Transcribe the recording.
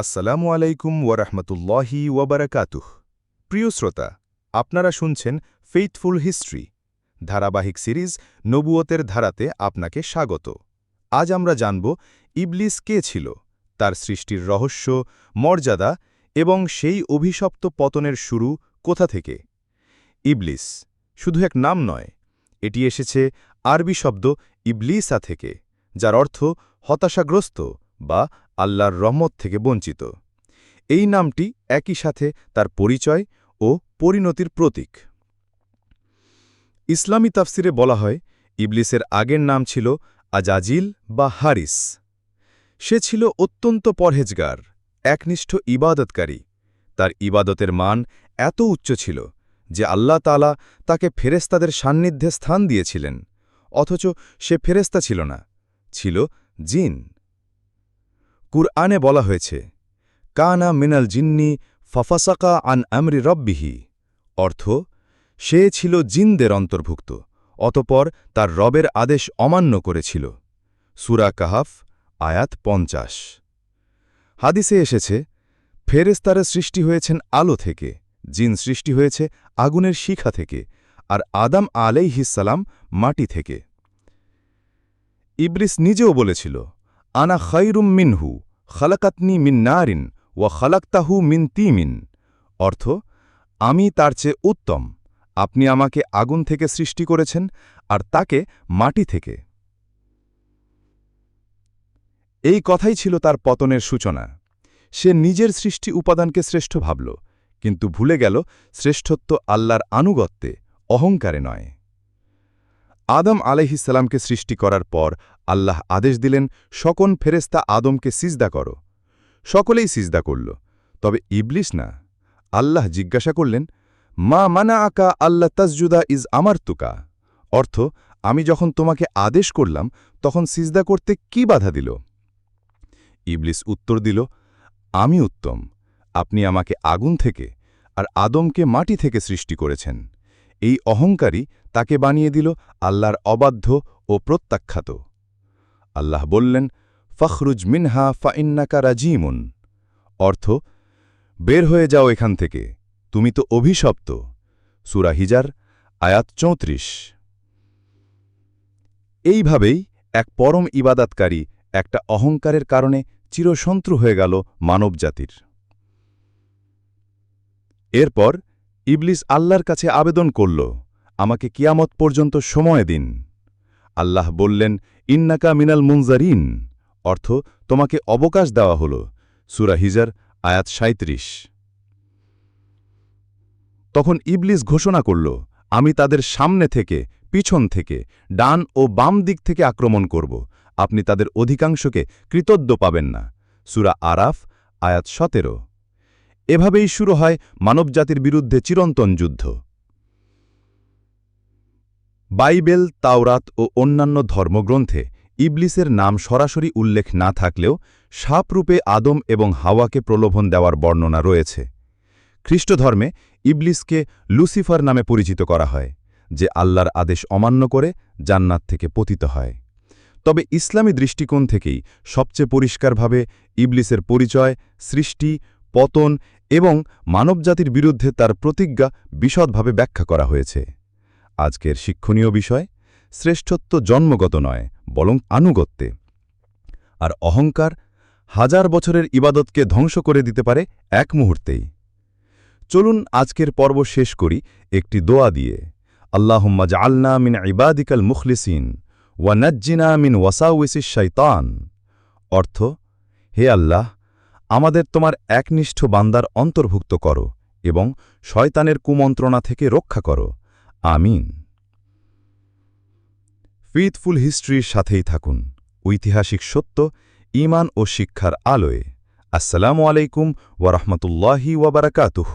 আসসালামু আলাইকুম ওয়ারহমতুল্লাহি ওয়াবারাকাতুহ। প্রিয় শ্রোতা, আপনারা শুনছেন ফেইথফুল হিস্ট্রি ধারাবাহিক সিরিজ নবুয়তের ধারাতে আপনাকে স্বাগত। আজ আমরা জানব ইবলিস কে ছিল, তার সৃষ্টির রহস্য, মর্যাদা এবং সেই অভিশপ্ত পতনের শুরু কোথা থেকে? ইবলিস শুধু এক নাম নয়, এটি এসেছে আরবি শব্দ ইবলিসা থেকে, যার অর্থ হতাশাগ্রস্ত বা আল্লাহর রহমত থেকে বঞ্চিত। এই নামটি একই সাথে তার পরিচয় ও পরিণতির প্রতীক। ইসলামী তাফসিরে বলা হয়, ইবলিসের আগের নাম ছিল আজাজিল বা হারিস। সে ছিল অত্যন্ত পরহেজগার, একনিষ্ঠ ইবাদতকারী। তার ইবাদতের মান এত উচ্চ ছিল যে আল্লাহ তালা তাকে ফেরেস্তাদের সান্নিধ্যে স্থান দিয়েছিলেন, অথচ সে ফেরেস্তা ছিল না, ছিল জিন। কুরআনে বলা হয়েছে, কানা মিনাল জিন্নি ফাফাসাকা আন আমরি রব্বিহি অর্থ, সে ছিল জিনদের অন্তর্ভুক্ত, অতপর তার রবের আদেশ অমান্য করেছিল। সুরা কাহাফ, আয়াত পঞ্চাশ। হাদিসে এসেছে ফেরেস্তারা সৃষ্টি হয়েছেন আলো থেকে, জিন সৃষ্টি হয়েছে আগুনের শিখা থেকে, আর আদাম আলাইহিসালাম মাটি থেকে। ইব্রিস নিজেও বলেছিল আনা খৈরুম মিনহু, খালাকাতনি মিন ওয়া খালাক্তাহু মিন তিমিন। অর্থ, আমি তার চেয়ে উত্তম, আপনি আমাকে আগুন থেকে সৃষ্টি করেছেন আর তাকে মাটি থেকে। এই কথাই ছিল তার পতনের সূচনা। সে নিজের সৃষ্টি উপাদানকে শ্রেষ্ঠ ভাবল, কিন্তু ভুলে গেল শ্রেষ্ঠত্ব আল্লাহর আনুগত্যে, অহংকারে নয়। আদম আলাইহিসাল্লামকে সৃষ্টি করার পর আল্লাহ আদেশ দিলেন, সকন ফেরেস্তা আদমকে সিজদা করো। সকলেই সিজদা করল। তবে ইবলিস না। আল্লাহ জিজ্ঞাসা করলেন, মা মানা আকা আল্লাহ তাজজুদা ইজ আমার তুকা অর্থ, আমি যখন তোমাকে আদেশ করলাম, তখন সিজদা করতে কি বাধা দিল? ইবলিস উত্তর দিল, আমি উত্তম। আপনি আমাকে আগুন থেকে আর আদমকে মাটি থেকে সৃষ্টি করেছেন। এই অহংকারী তাকে বানিয়ে দিল আল্লাহর অবাধ্য ও প্রত্যাখ্যাত। আল্লাহ বললেন, ফখরুজ মিনহা ফাইন্নাকা রাজিমুন। অর্থ, বের হয়ে যাও এখান থেকে, তুমি তো অভিশপ্ত। সুরা হিজার, আয়াত চৌত্রিশ। এইভাবেই এক পরম ইবাদাতকারী একটা অহংকারের কারণে চিরশন্ত্রু হয়ে গেল মানবজাতির। এরপর ইবলিস আল্লাহর কাছে আবেদন করল, আমাকে কিয়ামত পর্যন্ত সময় দিন। আল্লাহ বললেন ইন্নাকা মিনাল মুনজারিন, অর্থ তোমাকে অবকাশ দেওয়া হল। সুরা হিজার, আয়াত সাঁত্রিশ তখন ইবলিস ঘোষণা করল, আমি তাদের সামনে থেকে, পিছন থেকে, ডান ও বাম দিক থেকে আক্রমণ করব। আপনি তাদের অধিকাংশকে কৃতজ্ঞ পাবেন না। সুরা আরাফ, আয়াত সতেরো। এভাবেই শুরু হয় মানবজাতির বিরুদ্ধে চিরন্তন যুদ্ধ। বাইবেল, তাওরাত ও অন্যান্য ধর্মগ্রন্থে ইবলিসের নাম সরাসরি উল্লেখ না থাকলেও সাপরূপে আদম এবং হাওয়াকে প্রলোভন দেওয়ার বর্ণনা রয়েছে। খ্রিস্টধর্মে ইবলিসকে লুসিফার নামে পরিচিত করা হয়, যে আল্লাহর আদেশ অমান্য করে জান্নাত থেকে পতিত হয়। তবে ইসলামী দৃষ্টিকোণ থেকেই সবচেয়ে পরিষ্কারভাবে ইবলিসের পরিচয়, সৃষ্টি, পতন এবং মানবজাতির বিরুদ্ধে তার প্রতিজ্ঞা বিশদভাবে ব্যাখ্যা করা হয়েছে। আজকের শিক্ষণীয় বিষয়, শ্রেষ্ঠত্ব জন্মগত নয়, বরং আনুগত্যে। আর অহংকার হাজার বছরের ইবাদতকে ধ্বংস করে দিতে পারে এক মুহূর্তেই। চলুন আজকের পর্ব শেষ করি একটি দোয়া দিয়ে। আল্লাহুম্মা জাআলনা মিন ইবাদিকাল মুখলিসিন ওয়া নাজ্জিনা মিন ওয়াসাউইসিস শাইতান। অর্থ, হে আল্লাহ, আমাদের তোমার একনিষ্ঠ বান্দার অন্তর্ভুক্ত করো এবং শয়তানের কুমন্ত্রণা থেকে রক্ষা করো। আমিন। ফিথফুল হিস্ট্রির সাথেই থাকুন ঐতিহাসিক সত্য ইমান ও শিক্ষার আলোয়। আসসালামু আলাইকুম ওয়ারহমতুল্লাহি ওয়াবারাকাতুহ